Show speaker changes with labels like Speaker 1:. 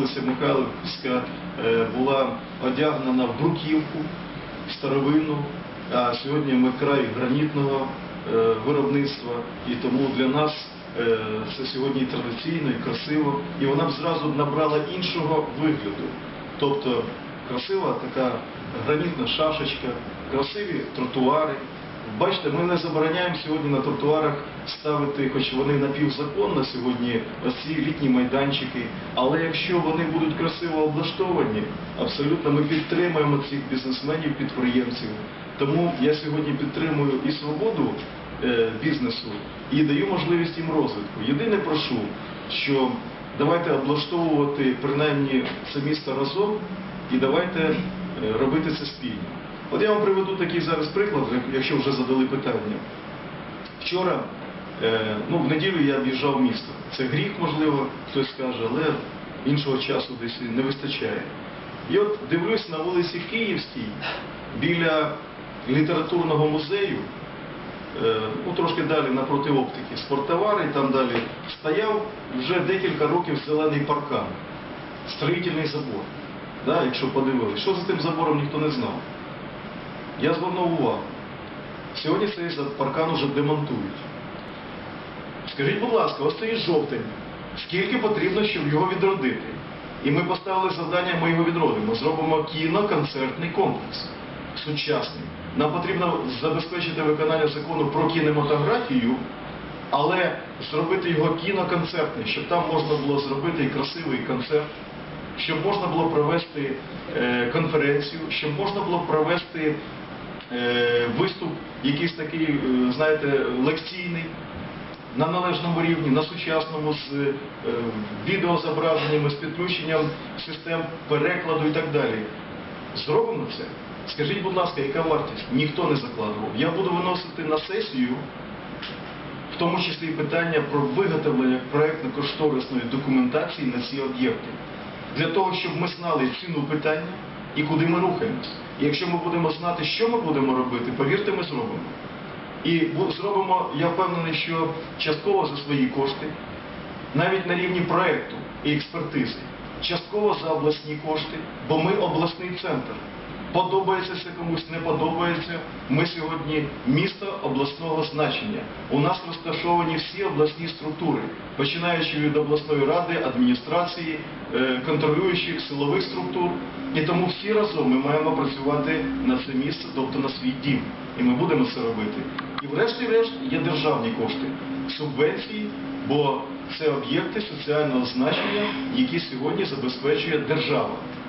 Speaker 1: вулиця Михайлівська е, була одягнена в бруківку старовинну, а сьогодні ми край гранітного е, виробництва, і тому для нас е, це сьогодні традиційно, і красиво, і вона б зразу набрала іншого вигляду. Тобто красива така гранітна шашечка, красиві тротуари. Бачите, ми не забороняємо сьогодні на тротуарах ставити, хоч вони напівзаконно сьогодні, оці літні майданчики. Але якщо вони будуть красиво облаштовані, абсолютно ми підтримуємо цих бізнесменів, підприємців. Тому я сьогодні підтримую і свободу е, бізнесу і даю можливість їм розвитку. Єдине прошу, що давайте облаштовувати принаймні це місто разом і давайте е, робити це спільно. От я вам приведу такий зараз приклад, якщо вже задали питання. Вчора, е, ну в неділю я об'їжджав місто. Це гріх, можливо, хтось скаже, але іншого часу десь не вистачає. І от дивлюсь на вулиці Київській біля літературного музею, е, ну трошки далі напроти оптики, спорттовари, там далі стояв вже декілька років зелений паркан, строїтельний забор. Да, якщо подивилися, що за тим забором ніхто не знав. Я звернув увагу. Сьогодні цей паркан уже демонтують. Скажіть, будь ласка, ось стоїть жовтень. Скільки потрібно, щоб його відродити? І ми поставили завдання, ми його відродимо. Зробимо кіноконцертний комплекс сучасний. Нам потрібно забезпечити виконання закону про кінематографію, але зробити його кіноконцертний, щоб там можна було зробити і красивий концерт, щоб можна було провести е, конференцію, щоб можна було провести виступ, якийсь такий, е, знаєте, лекційний, на належному рівні, на сучасному, з е, відеозображеннями, з підключенням систем перекладу і так далі. Зробимо це. Скажіть, будь ласка, яка вартість? Ніхто не закладував. Я буду виносити на сесію, в тому числі питання про виготовлення проєктно-кошторисної документації на ці об'єкти. Для того, щоб ми знали ціну питання і куди ми рухаємось. І якщо ми будемо знати, що ми будемо робити, повірте, ми зробимо. І зробимо, я впевнений, що частково за свої кошти, навіть на рівні проєкту і експертизи, частково за обласні кошти, бо ми обласний центр. Подобається це комусь, не подобається. Ми сьогодні місто обласного значення. У нас розташовані всі обласні структури, починаючи від обласної ради, адміністрації, е, контролюючих силових структур. І тому всі разом ми маємо працювати на це місце, тобто на свій дім. І ми будемо це робити. І врешті-решт є державні кошти, субвенції, бо це об'єкти соціального значення, які сьогодні забезпечує держава.